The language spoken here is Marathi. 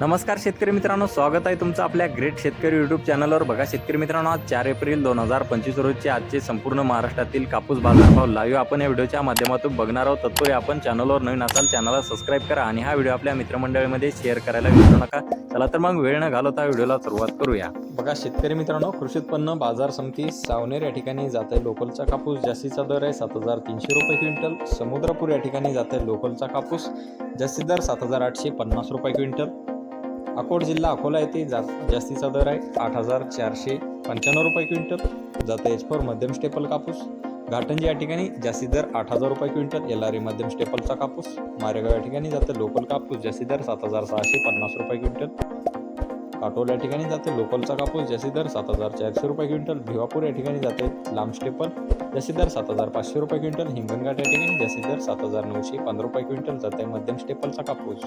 नमस्कार शेतकरी मित्रांनो स्वागत आहे तुमचं आपल्या ग्रेट शेतकरी यूट्यूब चॅनलवर. बघा शेतकरी मित्रांनो आज चार एप्रिल दोन हजार पंचवीस रोजचे आजचे संपूर्ण महाराष्ट्रातील कापूस बाजारभाव लाईव्ह आपण या व्हिडिओच्या माध्यमातून बघणार आहोत. तत्पूर्वी आपण चॅनलवर नवीन असाल चॅनलला सबस्क्राईब करा आणि हा व्हिडिओ आपल्या मित्रमंडळीमध्ये शेअर करायला विसरू नका. चला तर मग वेळ न घालवता व्हिडिओला सुरुवात करूया. बघा शेतकरी मित्रांनो कृषी उत्पन्न बाजार समिती सावनेर या ठिकाणी जात आहे लोकलचा कापूस. जास्तीचा दर आहे सात हजार तीनशे रुपये क्विंटल. समुद्रपूर या ठिकाणी जात आहे लोकलचा कापूस. जास्तीत दर सात हजार आठशे पन्नास रुपये क्विंटल. अकोट जिल्हा अकोला येथे जा जास्तीचा दर आहे आठ हजार चारशे पंच्याण्णव रुपये क्विंटल. जाते एच फोर मध्यम स्टेपल कापूस. घाटंजी या ठिकाणी जास्तीत दर आठ हजार रुपये क्विंटल. एल आर ई मध्यम स्टेपलचा कापूस. मारेगाव या ठिकाणी जाते लोकल कापूस जास्तीत दर सात हजार सहाशे पन्नास रुपये क्विंटल. काटोल या ठिकाणी जाते लोकलचा कापूस जास्तीत दर सात हजार चारशे रुपये क्विंटल. भिवापूर या ठिकाणी जाते लांब स्टेपल जास्तीत दर सात हजार पाचशे रुपये क्विंटल. हिंगणघाट या ठिकाणी जास्तीत दर सात हजार नऊशे पंधरा रुपये क्विंटल. जाते मध्यम स्टेपलचा कापूस.